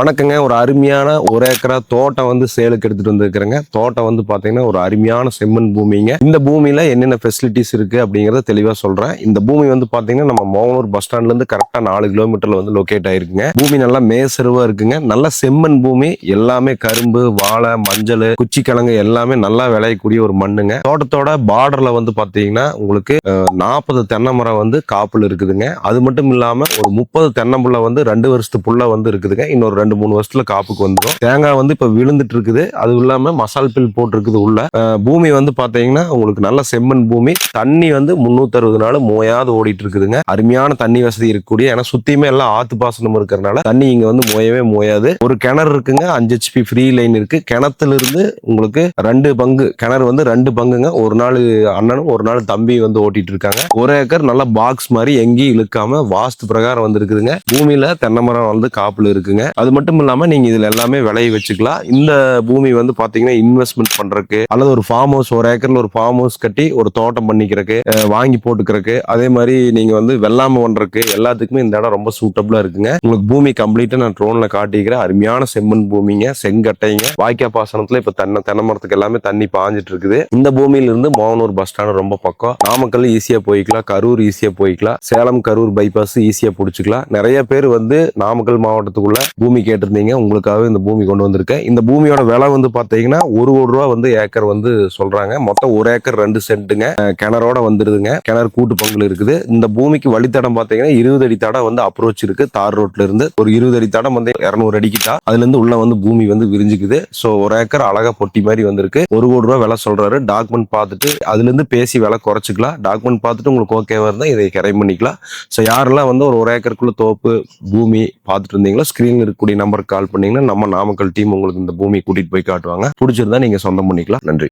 வணக்கங்க. ஒரு அருமையான ஒரு ஏக்கரா தோட்டம் வந்து சேலுக்கு எடுத்துட்டு வந்திருக்கிறேங்க. தோட்டம் வந்து பாத்தீங்கன்னா ஒரு அருமையான செம்மண் பூமிங்க. இந்த பூமியில என்னென்ன ஃபெசிலிட்டிஸ் இருக்கு அப்படிங்கறத தெளிவா சொல்றேன். இந்த பூமி வந்து பாத்தீங்கன்னா நம்ம மோகனூர் பஸ் ஸ்டாண்ட்ல இருந்து கரெக்டா நாலு கிலோமீட்டர்ல வந்து லொகேட் ஆயிருக்குங்க. பூமி நல்லா மேசருவா இருக்குங்க. நல்ல செம்மண் பூமி. எல்லாமே கரும்பு வாழை மஞ்சள் குச்சிக்கிழங்கு எல்லாமே நல்லா விளையக்கூடிய ஒரு மண்ணுங்க. தோட்டத்தோட பார்டர்ல வந்து பாத்தீங்கன்னா உங்களுக்கு நாற்பது தென்னை மரம் வந்து காப்புல இருக்குதுங்க. அது மட்டும் இல்லாம ஒரு முப்பது தென்னம்புள்ள வந்து ரெண்டு வருஷத்து புள்ள வந்து இருக்குதுங்க. இன்னொரு ரெண்டு ரெண்டு மூணு வருஷத்துல காப்புக்கு வந்துடும் தேங்காய் வந்து இப்ப விழுந்துட்டு இருக்குது அது இல்லாம மசால் பில் போட்டிருக்குது உள்ள. பூமி வந்து பாத்தீங்கன்னா உங்களுக்கு நல்ல செம்மண் பூமி. தண்ணி வந்து முன்னூத்தி அறுபது நாள் மோயாது ஓடிட்டு இருக்குதுங்க அருமையான தண்ணி வசதி இருக்கக்கூடிய ஏன்னா சுத்தியுமே எல்லாம் ஆத்து பாசனம் இருக்கிறதுனால தண்ணி இங்க வந்து மோயவே மோயாது. ஒரு கிணறு இருக்குங்க அஞ்சு ஹெச்பி ஃப்ரீ லைன் இருக்கு. கிணத்துல இருந்து உங்களுக்கு ரெண்டு பங்கு கிணறு வந்து ரெண்டு பங்குங்க. ஒரு நாள் அண்ணனும் ஒரு நாள் தம்பி வந்து ஓட்டிட்டு இருக்காங்க ஒரு ஏக்கர் நல்ல பாக்ஸ் மாதிரி எங்கேயும் இழுக்காம வாஸ்து பிரகாரம் வந்து இருக்குதுங்க பூமியில தென்னை மரம் வந்து காப்புல இருக்குங்க. அது மட்டும் இல்லாம நீங்க இதுல எல்லாமே விளைய வச்சுக்கலாம். இந்த பூமி வந்து பாத்தீங்கன்னா இன்வெஸ்ட்மெண்ட் பண்றதுக்கு அல்லது ஒரு ஃபார்ம் ஹவுஸ் ஒரு ஏக்கர்ல ஒரு ஃபார்ம் ஹவுஸ் கட்டி ஒரு தோட்டம் பண்ணிக்கிறக்கு வாங்கி போட்டுக்கிறக்கு அதே மாதிரி நீங்க வந்து வெள்ளாமை பண்றதுக்கு எல்லாத்துக்குமே இந்த இடம் ரொம்ப சூட்டபிளா இருக்குங்க. உங்களுக்கு பூமி கம்ப்ளீட்டா நான் ட்ரோன்ல காட்டிக்கிறேன். அருமையான செம்மண் பூமிங்க செங்கட்டைங்க. வாய்க்கா பாசனத்துல இப்ப தென்னை தென்னை மரத்துக்கு எல்லாமே தண்ணி பாஞ்சிட்டு இருக்குது. இந்த பூமியில இருந்து மோகனூர் பஸ் ஸ்டாண்ட் ரொம்ப பக்கம். நாமக்கல் ஈஸியா போய்க்கலாம். கரூர் ஈஸியா போய்க்கலாம். சேலம் கரூர் பைபாஸ் ஈஸியா புடிச்சுக்கலாம். நிறைய பேர் வந்து நாமக்கல் மாவட்டத்துக்குள்ள பூமி கேட்டிருந்தீங்க. உங்களுக்காக இந்த பூமி கொண்டு வந்திருக்கேன். இந்த பூமியோட விலை வந்து பாத்தீங்கன்னா ஒரு கோடி ரூபா வந்து ஏக்கர் வந்து சொல்றாங்க. மொத்தம் ஒரு ஏக்கர் ரெண்டு சென்ட்டுங்க. கிணறோட வந்துருதுங்க. கிணறு கூட்டு பங்குல இருக்குது. இந்த பூமிக்கு வழித்தடம் பாத்தீங்கன்னா இருபது அடி தடம் வந்து அப்ரோச் இருக்கு. தார் ரோட்ல இருந்து ஒரு இருபது அடி தடம் வந்து இருநூறு அடிக்கு தான். அதுல இருந்து உள்ள வந்து பூமி வந்து விரிஞ்சுக்குது. சோ ஒரு ஏக்கர் அழகா பொட்டி மாதிரி வந்திருக்கு. ஒரு கோடி ரூபா விலை சொல்றாரு. டாக்குமெண்ட் பார்த்துட்டு அதுல இருந்து பேசி விலை குறைச்சிக்கலாம். டாக்குமெண்ட் பார்த்துட்டு உங்களுக்கு ஓகேவா இருந்தா இதை கிரைம் பண்ணிக்கலாம். ஸோ யாரெல்லாம் வந்து ஒரு ஒரு ஏக்கருக்குள்ள தோப்பு பூமி பார்த்துட்டு இருந்தீங்களோ ஸ்கிரீன்ல இருக்கக்கூடிய நம்பருக்கு கால் பண்ணீங்கன்னா நம்ம நாமக்கல் டீம் உங்களுக்கு இந்த பூமி கூட்டிட்டு போய் காட்டுவாங்க. பிடிச்சிருந்தா நீங்க சொந்தம் பண்ணிக்கலாம். நன்றி.